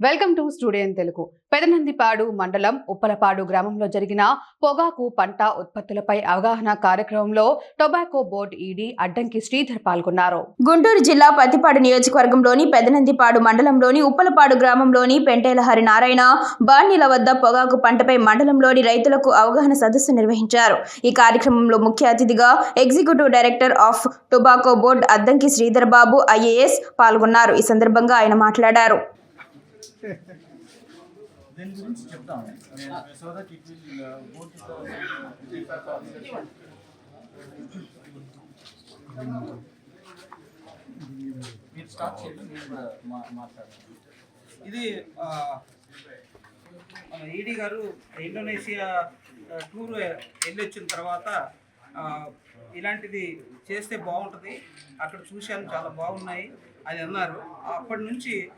Welcome to studio Telugu. Pedanandipadu మండలం ఉప్పలపాడు గ్రామంలో జరిగిన పొగాకు పంట ఉత్పత్తులపై అవగాహన కార్యక్రమంలో టొబాకో బోర్డు ఈడీ అడ్డంకి శ్రీధర్ పాల్గొన్నారు. గుంటూరు జిల్లా పత్తిపాడు నియోజకవర్గంలోని పెదనందిపాడు మండలంలోని ఉప్పలపాడు గ్రామంలోని పెంటేల హరినారాయణ బాణీల వద్ద పొగాకు పంటపై మండలంలోని రైతులకు అవగాహన సదస్సు నిర్వహించారు. ఈ కార్యక్రమంలో ముఖ్య అతిథిగా executive director of tobacco board Addanki Sridhar Babu IAS పాల్గొన్నారు. ఈ సందర్భంగా ఆయన మాట్లాడారు. దీని గురించి చెప్తాం so that it will go to మీరు స్టార్ట్ చేయండి మీరు కూడా మా- మాట్లాడండి ఇది ఈడీ గారు ఇండోనేషియా టూర్ వెళ్ళి వచ్చిన తర్వాత ఇలాంటిది చేస్తే బాగుంటుంది. అక్కడ చూశాను చాలా బాగున్నాయి అని అన్నారు. అప్పటి నుంచి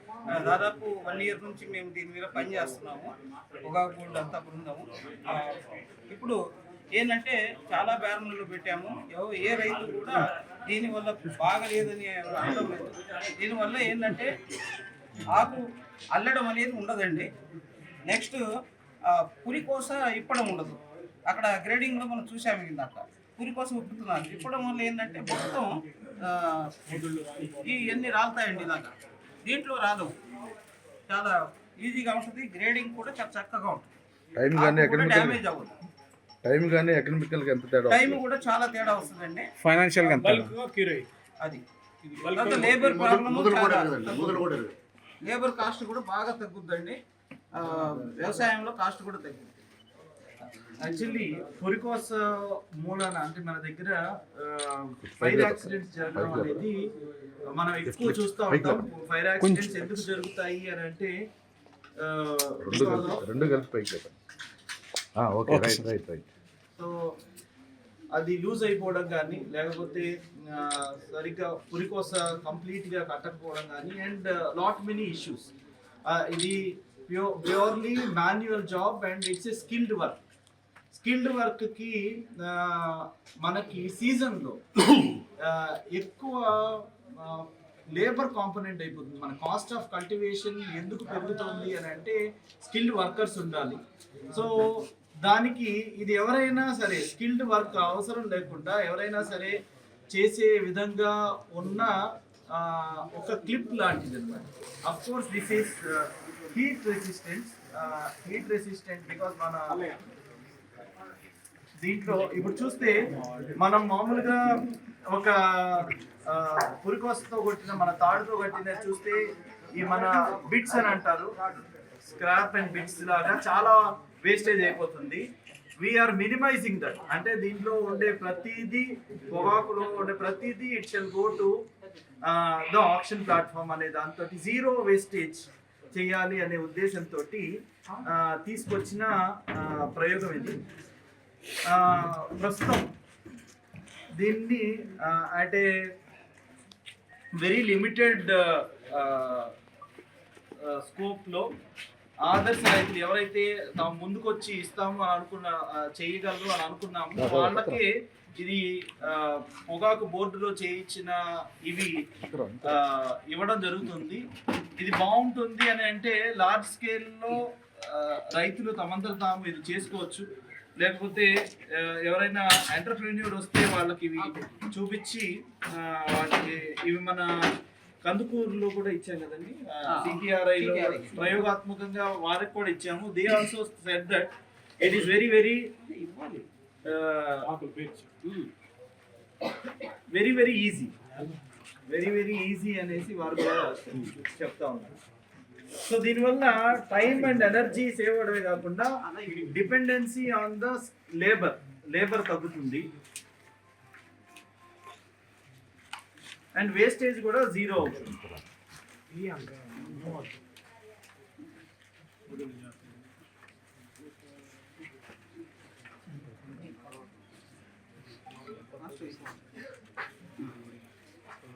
దాదాపు వన్ ఇయర్ నుంచి మేము దీని మీద పని చేస్తున్నాము. పొగాకు గోల్డ్ అంతా బృందము ఇప్పుడు ఏంటంటే చాలా బ్యారన్లు పెట్టాము. ఎవ- ఏ రైతు కూడా దీనివల్ల బాగలేదని అనడం లేదు. దీనివల్ల ఏంటంటే ఆకు అల్లడం అనేది ఉండదండి. నెక్స్ట్ పురికోస ఇప్పడం ఉండదు. అక్కడ గ్రేడింగ్లో మనం చూసాము ఇందాక. పురికోస ఉప్పుతున్నారు ఇప్పడం వల్ల ఏంటంటే మొత్తం ఆ, ఈ ఎన్ని రాలుతాయండి ఇలాగా. దీంట్లో రాదు చాలా ఈజీగా ఉంటుంది. గ్రేడింగ్ కూడా చాలా చక్కగా ఉంటుంది. టైం కానీ ఎకనామికల్ డ్యామేజ్ అవ్వదు. టైం కానీ ఎకనామికల్ ఎంత తేడా టైం కూడా చాలా తేడా వస్తుందండి. ఫైనాన్షియల్ ఎంత అది. లేబర్ ప్రాబ్లమ్ లేబర్ కాస్ట్ కూడా బాగా తగ్గుద్దండి. వ్యవసాయంలో కాస్ట్ కూడా తగ్గుద్ది యాక్చువల్లీ పురికోస మూలన అంటే మన దగ్గర ఫైర్ యాక్సిడెంట్స్ జరగడం అనేది మనం ఎక్కువ చూస్తూ ఉంటాం. ఫైర్ యాక్సిడెంట్స్ ఎందుకు జరుగుతాయి అని అంటే ఆ, రెండు కలిపి of- రెండు కలిపి పైకి లేపండి. ఆ, okay right right right. So అది లూజ్ అయిపోవడం కానీ లేకపోతే సరిగ్గా పురికోస కంప్లీట్గా కట్టకపోవడం కానీ అండ్ లాట్ మెనీ ఇష్యూస్ ఇది pure purely manual job and it's a skilled work skilled వర్క్కి మనకి సీజన్లో ఎక్కువ లేబర్ కాంపోనెంట్ అయిపోతుంది. మన కాస్ట్ ఆఫ్ కల్టివేషన్ ఎందుకు పెరుగుతుంది అని అంటే స్కిల్డ్ వర్కర్స్ ఉండాలి. సో దానికి ఇది ఎవరైనా సరే స్కిల్డ్ వర్క్ అవసరం లేకుండా ఎవరైనా సరే చేసే విధంగా ఉన్న ఒక క్లిప్ లాంటిది అనమాట of course this is heat resistant heat resistant because మన దీంట్లో ఇప్పుడు చూస్తే మనం మామూలుగా ఒక పురికోసతో కొట్టిన మన తాడుతో కట్టిన చూస్తే ఈ మన బిట్స్ అని అంటారు. స్క్రాప్ అండ్ బిట్స్ లాగా చాలా వేస్టేజ్ అయిపోతుంది. వీఆర్ మినిమైజింగ్ దట్ అంటే దీంట్లో ఉండే ప్రతిదీ పొగాకులో ఉండే ప్రతిదీ it shall go to the option platform అనే దాంతో జీరో వేస్టేజ్ చేయాలి అనే ఉద్దేశంతో తీసుకొచ్చిన ప్రయోగం ఇది. ప్రస్తుతం దీన్ని అంటే వెరీ లిమిటెడ్ స్కోప్లో ఆదర్శ రైతులు ఎవరైతే తాము ముందుకొచ్చి ఇస్తాము అని అనుకున్న చేయగలరు అని అనుకున్నాము వాళ్ళకి ఇది పొగాకు బోర్డులో చేయించిన ఇవి ఆ, ఇవ్వడం జరుగుతుంది. ఇది బాగుంటుంది అని అంటే లార్జ్ స్కేల్లో రైతులు తమంతట తాము ఇది చేసుకోవచ్చు. లేకపోతే ఎవరైనా ఎంటర్ప్రెన్యూర్ వస్తే వాళ్ళకి ఇవి చూపించి వాటికి ఇవి మన కందుకూరులో కూడా ఇచ్చాం కదండి. సిపిఆర్ఐ లో CPRI. ప్రయోగాత్మకంగా వారికి కూడా ఇచ్చాము. They also said that it is very very very very easy very very easy అనేసి వారు కూడా చెప్తా ఉన్నారు. సో దీనివల్ల టైం అండ్ ఎనర్జీ సేవ్ అవడమే కాకుండా dependency on the labour labour తగ్గుతుంది. అండ్ వేస్టేజ్ కూడా జీరో అవుతుంది.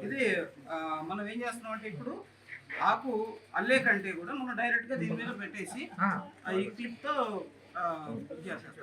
ఇది మనం ఏం చేస్తున్నాం అంటే ఇప్పుడు ఆకు అల్లే కంటే కూడా మనం డైరెక్ట్గా దీని మీద పెట్టేసి ఆ. ఈ క్లిప్తో చేస్తాం